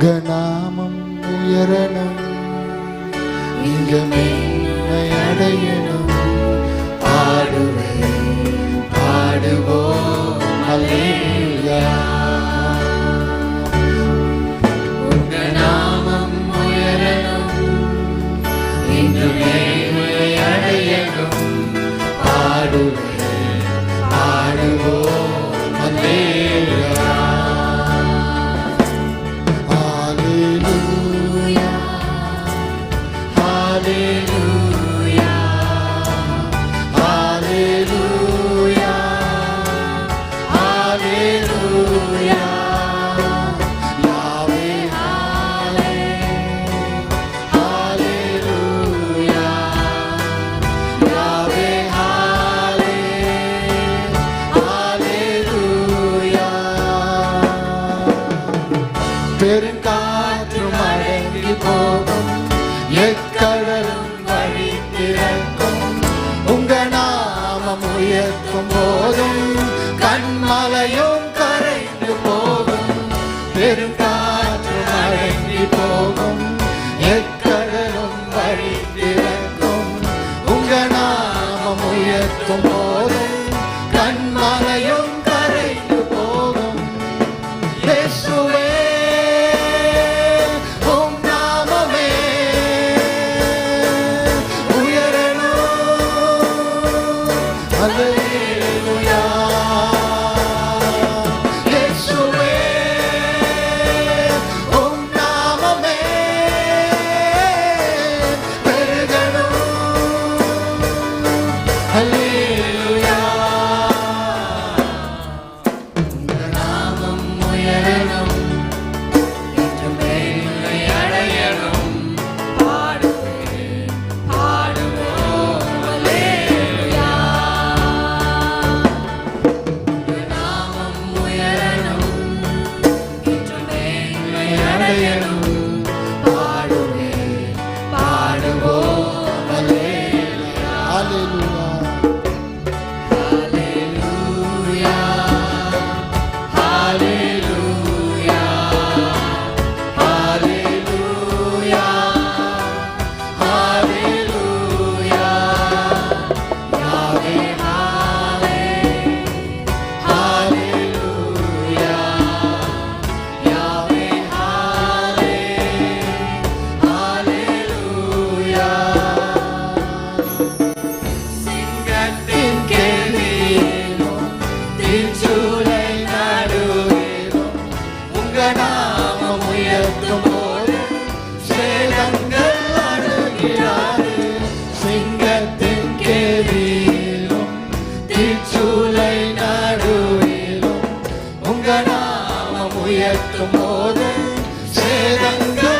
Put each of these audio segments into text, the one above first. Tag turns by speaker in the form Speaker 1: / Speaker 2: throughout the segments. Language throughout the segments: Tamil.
Speaker 1: உங்க நாமம் உயரணும். நீங்க மேன்மையடையணும் பாடுவேன் people. உயர்த்தும் போது சேதங்கள்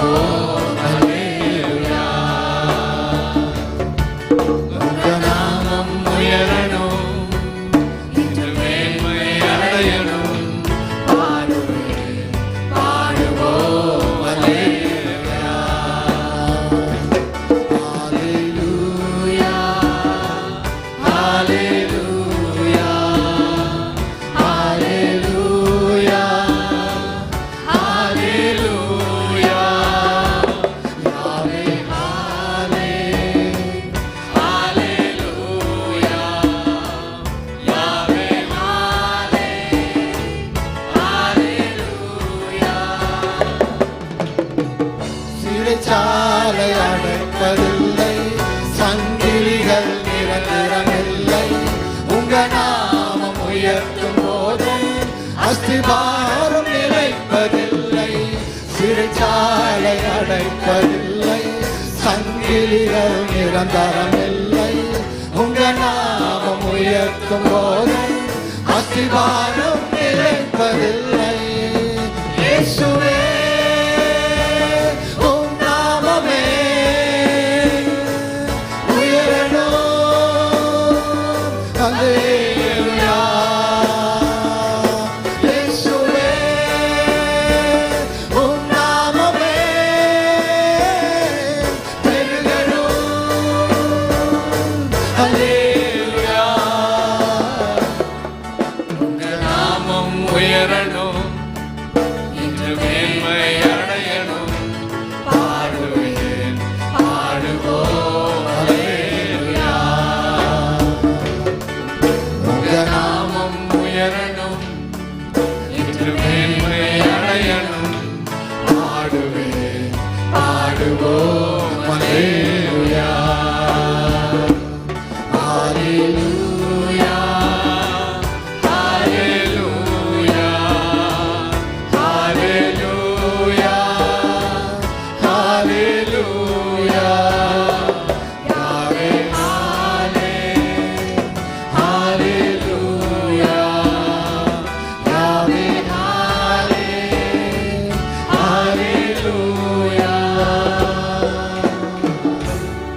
Speaker 1: Oh. பாரம் நிலைப்பதில்லை. சிறைச்சாலை அடைப்பதில்லை. சங்கிலிகள் நிரந்தரமில்லை. உங்க நாமம் உயர்த்தும் போது அஸ்திபாரம் நிலைப்பதில்லை. never known. It took